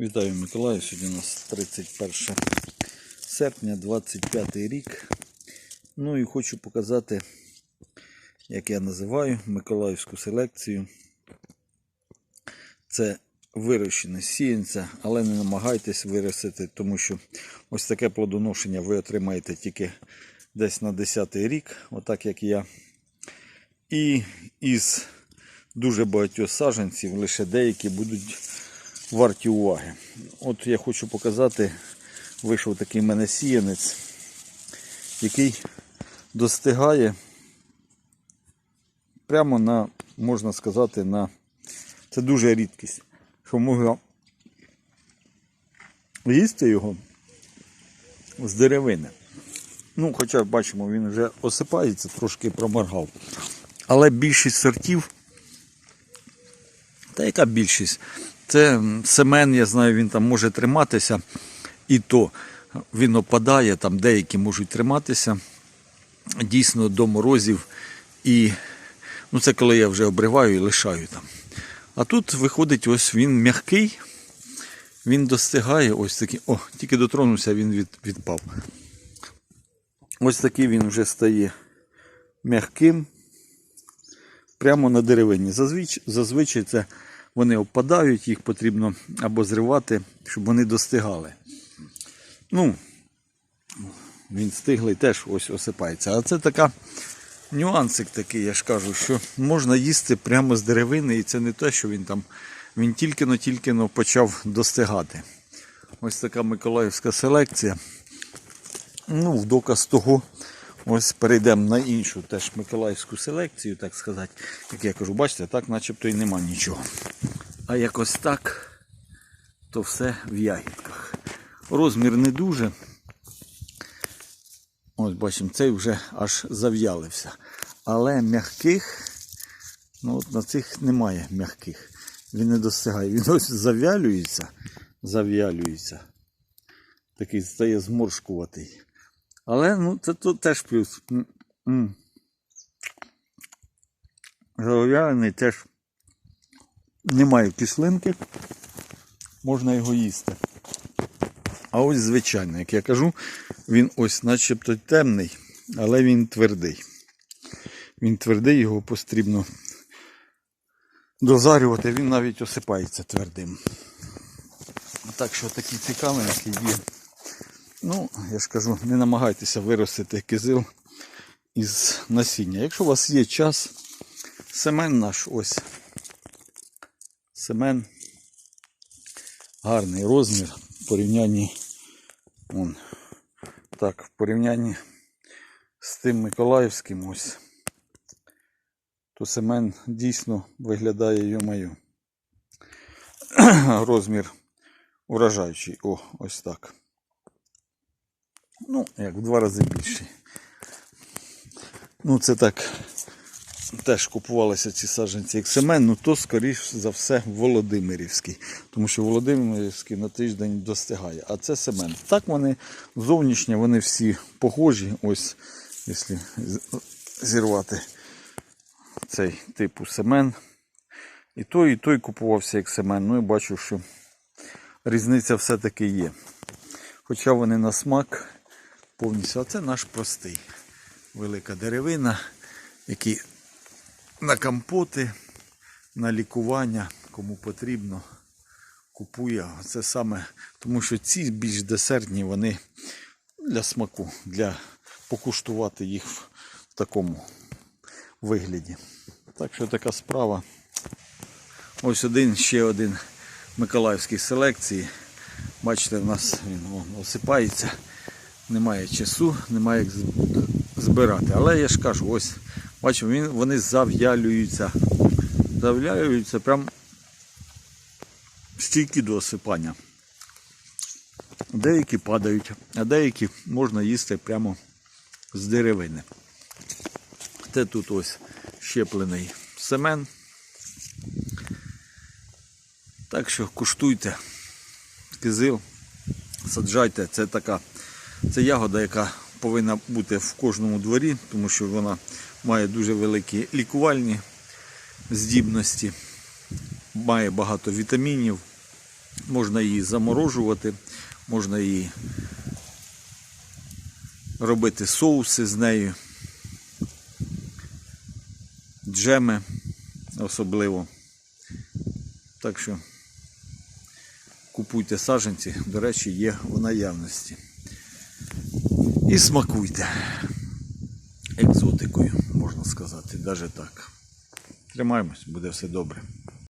Вітаю Миколаїв. Сьогодні у нас 31 серпня, 25 рік. Ну і хочу показати, як я називаю Миколаївську селекцію. Це вирощене сіянця, але не намагайтесь виростити, тому що ось таке плодоношення ви отримаєте тільки десь на 10 рік, отак як я. І із дуже багатьох саджанців лише деякі будуть варті уваги. От я хочу показати, вийшов такий в мене сіянець, який достигає прямо на, можна сказати, на це дуже рідкість, що можна їсти його з деревини. Ну, хоча бачимо, він вже осипається, трошки проморгав. Але більшість сортів, та яка більшість? Це семен, я знаю, він там може триматися, і то він опадає, там деякі можуть триматися дійсно до морозів. І ну, це коли я вже обриваю і лишаю там. А тут виходить, ось він м'який, він достигає, ось такий. О, тільки дотронувся, він від, відпав. Ось такий він вже стає м'яким прямо на деревині. Зазвичай, зазвичай це вони опадають, їх потрібно або зривати, щоб вони достигали. Ну, він стиглий теж ось осипається. А це така нюансик такий, я ж кажу, що можна їсти прямо з деревини, і це не те, що він там він тільки-но-тільки-но почав достигати. Ось така миколаївська селекція. Ну, в доказ того, ось перейдемо на іншу теж миколаївську селекцію, так сказати. Як я кажу, бачите, так начебто і нема нічого. А якось так, то все в ягідках. Розмір не дуже. Ось бачимо, цей вже аж зав'ялився. Але м'яких, ну от на цих немає м'яких. Він не достигає. Він ось зав'ялюється, зав'ялюється. Такий стає зморшкуватий. Але ну, це тут теж плюс. М-м. Теж немає кислинки, можна його їсти. А ось звичайно, як я кажу, він ось начебто темний, але він твердий. Він твердий, його потрібно дозарювати, він навіть осипається твердим. Так що такі цікавинки є. Ну, я ж кажу, не намагайтеся виростити кизил із насіння. Якщо у вас є час, семен наш ось. Семен гарний розмір в порівнянні вон, так, в порівнянні з тим Миколаївським ось. То семен дійсно виглядає йомаю. Розмір уражаючий. О, ось так. Ну, як в два рази більший. Ну, це так. Теж купувалися ці саджанці як семен, ну то, скоріш за все, Володимирівський. Тому що Володимирівський на тиждень достигає. А це семен. Так вони зовнішньо вони всі похожі. Ось, якщо зірвати цей типу семен. І той, і той купувався як семен. Ну і бачу, що різниця все-таки є. Хоча вони на смак повністю. А це наш простий. Велика деревина, який на компоти, на лікування, кому потрібно, купує. Це саме, тому що ці більш десертні, вони для смаку, для покуштувати їх в такому вигляді. Так що така справа. Ось один, ще один Миколаївський селекції. Бачите, в нас він осипається. Немає часу, немає як збирати. Але я ж кажу, ось, бачу, вони зав'ялюються. Зав'ялюються прям стійкі до осипання. Деякі падають, а деякі можна їсти прямо з деревини. Це тут ось щеплений семен. Так що куштуйте кизил, саджайте. Це така це ягода, яка повинна бути в кожному дворі, тому що вона має дуже великі лікувальні здібності, має багато вітамінів. Можна її заморожувати, можна її робити соуси з нею, джеми особливо. Так що купуйте саджанці, до речі, є в наявності. І смакуйте екзотикою, можна сказати, навіть так. Тримаємось, буде все добре.